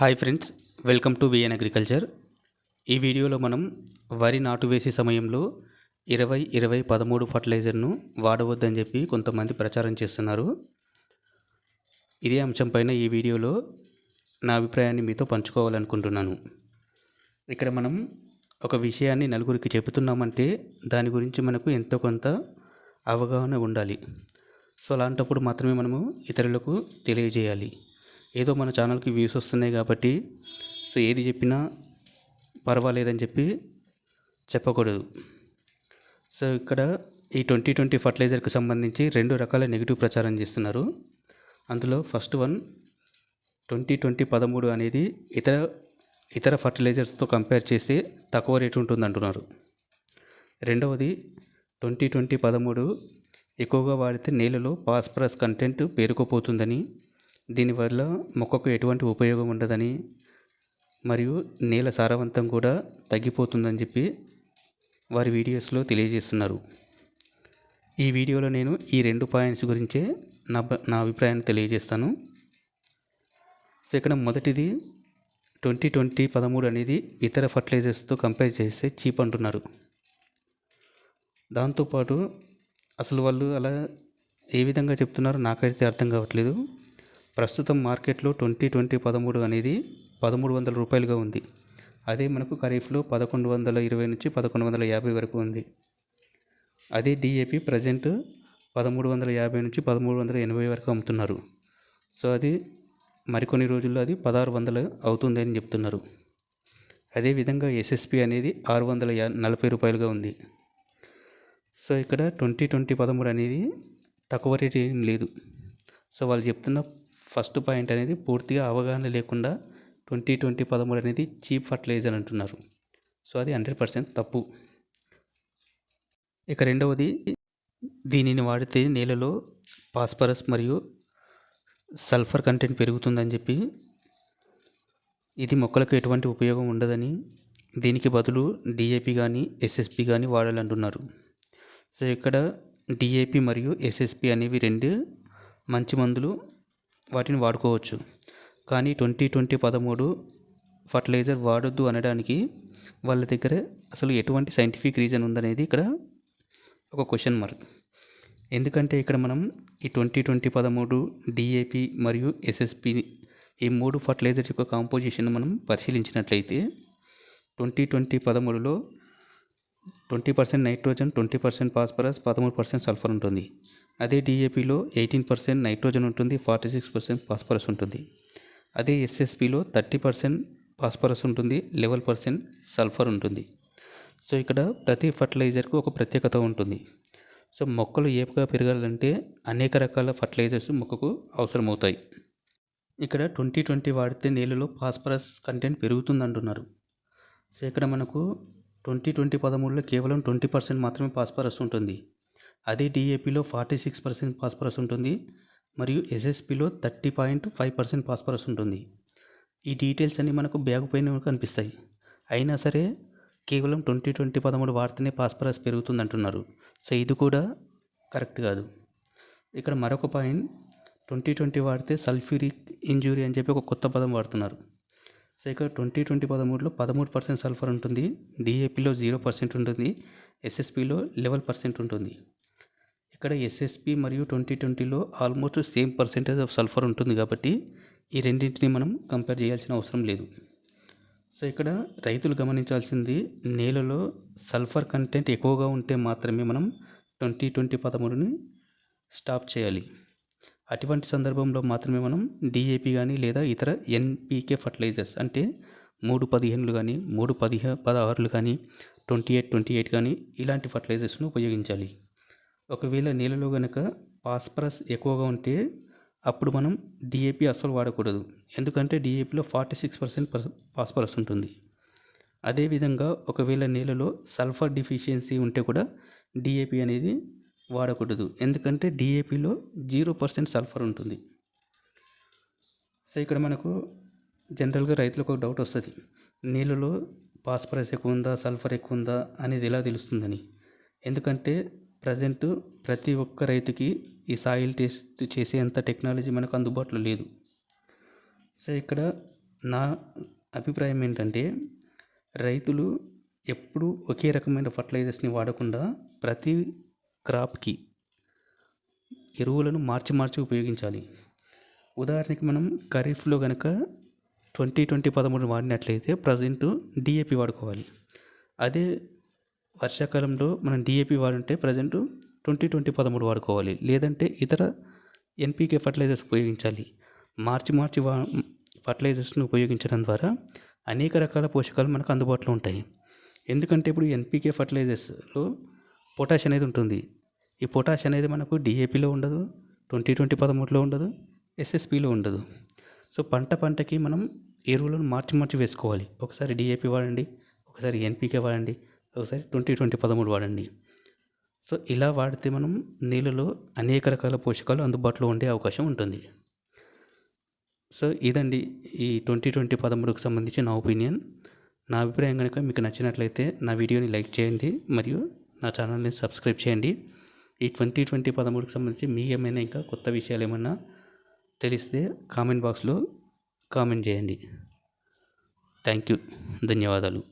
Hi friends welcome to VN agriculture ఈ వీడియోలో మనం వరి నాటు వేసే సమయంలో ఇరవై ఇరవై పదమూడు ఫర్టిలైజర్ను వాడవద్దని చెప్పి కొంతమంది ప్రచారం చేస్తున్నారు. ఇదే అంశంపైన ఈ వీడియోలో నా అభిప్రాయాన్ని మీతో పంచుకోవాలనుకుంటున్నాను. ఇక్కడ మనం ఒక విషయాన్ని నలుగురికి చెబుతున్నామంటే దాని గురించి మనకు ఎంతో కొంత అవగాహన ఉండాలి. సో అలాంటప్పుడు మాత్రమే మనము ఇతరులకు తెలియజేయాలి. ఏదో మన ఛానల్కి వ్యూస్ వస్తున్నాయి కాబట్టి సో ఏది చెప్పినా పర్వాలేదని చెప్పి చెప్పకూడదు. సో ఇక్కడ ఈ ట్వంటీ ట్వంటీ ఫర్టిలైజర్కి సంబంధించి రెండు రకాల నెగిటివ్ ప్రచారం చేస్తున్నారు. అందులో ఫస్ట్ వన్ ట్వంటీ ట్వంటీ పదమూడు అనేది ఇతర ఇతర ఫర్టిలైజర్స్తో కంపేర్ చేస్తే తక్కువ రేటు ఉంటుంది అంటున్నారు రెండవది ట్వంటీ ట్వంటీ పదమూడు ఎక్కువగా వాడితే నేలలో పాస్పరస్ కంటెంట్ పేరుకుపోతుందని దీనివల్ల మొక్కకు ఎటువంటి ఉపయోగం ఉండదని మరియు నేల సారవంతం కూడా తగ్గిపోతుందని చెప్పి వారి వీడియోస్లో తెలియజేస్తున్నారు. ఈ వీడియోలో నేను ఈ రెండు పాయింట్స్ గురించే నా నా అభిప్రాయాన్ని తెలియజేస్తాను. సో ఇక్కడ మొదటిది ట్వంటీ ట్వంటీ పదమూడు అనేది ఇతర ఫర్టిలైజర్స్తో కంపేర్ చేస్తే చీప్ అంటున్నారు. దాంతోపాటు అసలు వాళ్ళు అలా ఏ విధంగా చెప్తున్నారో నాకైతే అర్థం కావట్లేదు. ప్రస్తుతం మార్కెట్లో ట్వంటీ ట్వంటీ పదమూడు అనేది పదమూడు వందల రూపాయలుగా ఉంది. అదే మనకు ఖరీఫ్లో పదకొండు వందల ఇరవై నుంచి పదకొండు వందల యాభై వరకు ఉంది. అదే డిఏపి ప్రజెంట్ పదమూడు వందల యాభై నుంచి పదమూడు వందల ఎనభై వరకు అమ్ముతున్నారు. సో అది మరికొన్ని రోజుల్లో అది పదహారు వందలు అవుతుంది అని చెప్తున్నారు అదేవిధంగా ఎస్ఎస్పి అనేది ఆరు వందల యా నలభై రూపాయలుగా ఉంది. సో ఇక్కడ ట్వంటీ ట్వంటీ పదమూడు అనేది తక్కువ రేట్ ఏం లేదు. సో వాళ్ళు చెప్తున్న ఫస్ట్ పాయింట్ అనేది పూర్తిగా అవగాహన లేకుండా ట్వంటీ ట్వంటీ పదమూడు అనేది చీప్ ఫర్టిలైజర్ అంటున్నారు. సో అది హండ్రెడ్ పర్సెంట్ తప్పు. ఇక రెండవది దీనిని వాడితే నేలలో ఫాస్ఫరస్ మరియు సల్ఫర్ కంటెంట్ పెరుగుతుందని చెప్పి ఇది మొక్కలకు ఎటువంటి ఉపయోగం ఉండదని దీనికి బదులు డిఏపి కానీ ఎస్ఎస్పి కానీ వాడాలంటున్నారు. సో ఇక్కడ డిఏపి మరియు ఎస్ఎస్పి అనేవి రెండు మంచి మందులు వాటిని వాడుకోవచ్చు. కానీ ట్వంటీ ట్వంటీ పదమూడు ఫర్టిలైజర్ వాడొద్దు అనడానికి వాళ్ళ దగ్గర అసలు ఎటువంటి సైంటిఫిక్ రీజన్ ఉందనేది ఇక్కడ ఒక క్వశ్చన్ మార్క్. ఎందుకంటే ఇక్కడ మనం ఈ ట్వంటీ ట్వంటీ పదమూడు డిఏపి మరియు ఎస్ఎస్పి ఈ మూడు ఫర్టిలైజర్ యొక్క కాంపోజిషన్ మనం పరిశీలించినట్లయితే ట్వంటీ ట్వంటీ పదమూడులో twenty percent nitrogen twenty percent phosphorus పదమూడు పర్సెంట్ సల్ఫర్ ఉంటుంది. అదే డిఏపిలో ఎయిటీన్ పర్సెంట్ నైట్రోజన్ ఉంటుంది ఫార్టీ సిక్స్ పర్సెంట్ ఫాస్ఫరస్ ఉంటుంది. అదే ఎస్ఎస్పిలో థర్టీ పర్సెంట్ ఫాస్ఫరస్ ఉంటుంది లెవెల్ పర్సెంట్ సల్ఫర్ ఉంటుంది. సో ఇక్కడ ప్రతి ఫర్టిలైజర్కు ఒక ప్రత్యేకత ఉంటుంది. సో మొక్కలు ఏపుగా పెరగాలంటే అనేక రకాల ఫర్టిలైజర్స్ మొక్కకు అవసరమవుతాయి. ఇక్కడ ట్వంటీ ట్వంటీ వాడితే నీళ్ళలో ఫాస్ఫరస్ కంటెంట్ పెరుగుతుంది అంటున్నారు సో ఇక్కడ మనకు ట్వంటీ ట్వంటీ పదమూడులో కేవలం ట్వంటీ పర్సెంట్ మాత్రమే ఫాస్ఫరస్ ఉంటుంది. అదే డిఏపిలో ఫార్టీ సిక్స్ పర్సెంట్ ఫాస్ఫరస్ ఉంటుంది. మరియు ఎస్ఎస్పిలో thirty point five percent phosphorus ఉంటుంది. ఈ డీటెయిల్స్ అన్నీ మనకు బ్యాగ్ పైన కనిపిస్తాయి. అయినా సరే కేవలం ట్వంటీ ట్వంటీ పదమూడు వాడితేనే ఫాస్ఫరస్ పెరుగుతుంది అంటున్నారు సో ఇది కూడా కరెక్ట్ కాదు. ఇక్కడ మరొక పాయింట్ ట్వంటీ ట్వంటీ వాడితే సల్ఫ్యూరిక్ ఇంజూరీ అని చెప్పి ఒక కొత్త పదం వాడుతున్నారు. సో ఇక్కడ ట్వంటీ ట్వంటీ పదమూడులో పదమూడు పర్సెంట్ సల్ఫర్ ఉంటుంది డిఏపిలో జీరో పర్సెంట్ ఉంటుంది ఎస్ఎస్పిలో లెవెల్ పర్సెంట్ ఉంటుంది. ఇక్కడ ఎస్ఎస్పి మరియు ట్వంటీ ట్వంటీలో almost same percentage of sulphur ఉంటుంది కాబట్టి ఈ రెండింటిని మనం కంపేర్ చేయాల్సిన అవసరం లేదు. సో ఇక్కడ రైతులు గమనించాల్సింది నేలలో సల్ఫర్ కంటెంట్ ఎక్కువగా ఉంటే మాత్రమే మనం ట్వంటీ ట్వంటీ పదమూడుని స్టాప్ చేయాలి. అటువంటి సందర్భంలో మాత్రమే మనం డిఏపి కానీ లేదా ఇతర ఎన్పికే ఫర్టిలైజర్స్ అంటే మూడు పదిహేనులు కానీ మూడు పదిహే పదహారులు కానీ ట్వంటీ ఎయిట్ ట్వంటీ ఎయిట్ కానీ ఇలాంటి ఫర్టిలైజర్స్ను ఉపయోగించాలి. ఒకవేళ నేలలో కనుక ఫాస్ఫరస్ ఎక్కువగా ఉంటే అప్పుడు మనం డిఏపి అస్సలు వాడకూడదు. ఎందుకంటే డిఏపిలో ఫార్టీ సిక్స్ పర్సెంట్ ఫాస్ఫరస్ ఉంటుంది. అదేవిధంగా ఒకవేళ నేలలో సల్ఫర్ డిఫిషియన్సీ ఉంటే కూడా డిఏపి అనేది వాడకూడదు. ఎందుకంటే డిఏపిలో జీరో పర్సెంట్ సల్ఫర్ ఉంటుంది. సో ఇక్కడ మనకు జనరల్గా రైతులకు ఒక డౌట్ వస్తుంది. నీళ్ళలో ఫాస్ఫరస్ ఎక్కువ ఉందా సల్ఫర్ ఎక్కువ ఉందా అనేది ఎలా తెలుస్తుందని. ఎందుకంటే ప్రజెంట్ ప్రతి ఒక్క రైతుకి ఈ సాయిల్ టెస్ట్ చేసేంత టెక్నాలజీ మనకు అందుబాటులో లేదు. సో ఇక్కడ నా అభిప్రాయం ఏంటంటే రైతులు ఎప్పుడూ ఒకే రకమైన ఫర్టిలైజర్స్ని వాడకుండా ప్రతి క్రాప్కి ఎరువులను మార్చి మార్చి ఉపయోగించాలి. ఉదాహరణకి మనం ఖరీఫ్లో కనుక ట్వంటీ ట్వంటీ పదమూడు వాడినట్లయితే ప్రజెంట్ డిఏపి వాడుకోవాలి. అదే వర్షాకాలంలో మనం డిఏపి వాడుంటే ప్రజెంట్ ట్వంటీ ట్వంటీ పదమూడు వాడుకోవాలి. లేదంటే ఇతర ఎన్పికే ఫర్టిలైజర్స్ ఉపయోగించాలి. మార్చి మార్చి వా ఫర్టిలైజర్స్ను ఉపయోగించడం ద్వారా అనేక రకాల పోషకాలు మనకు అందుబాటులో ఉంటాయి. ఎందుకంటే ఇప్పుడు ఎన్పికే ఫర్టిలైజర్స్లో పొటాష్ అనేది ఉంటుంది. ఈ పొటాష్ అనేది మనకు డిఏపిలో ఉండదు ట్వంటీ ట్వంటీ పదమూడులో ఉండదు ఎస్ఎస్పిలో ఉండదు. సో పంట పంటకి మనం ఎరువులను మార్చి మార్చి వేసుకోవాలి. ఒకసారి డిఏపి వాడండి ఒకసారి ఎన్పికే వాడండి ఒకసారి ట్వంటీ ట్వంటీ పదమూడు వాడండి. సో ఇలా వాడితే మనం నీళ్ళలో అనేక రకాల పోషకాలు అందుబాటులో ఉండే అవకాశం ఉంటుంది. సో ఇదండి ఈ ట్వంటీ ట్వంటీ పదమూడుకు సంబంధించి నా ఒపీనియన్. నా అభిప్రాయం కనుక మీకు నచ్చినట్లయితే నా వీడియోని లైక్ చేయండి మరియు నా ఛానల్ని సబ్స్క్రైబ్ చేయండి. ఈ ట్వంటీ ట్వంటీ పదమూడుకి సంబంధించి మీ ఏమైనా ఇంకా కొత్త విషయాలు ఏమైనా తెలిస్తే కామెంట్ బాక్స్లో కామెంట్ చేయండి. Thank you. ధన్యవాదాలు.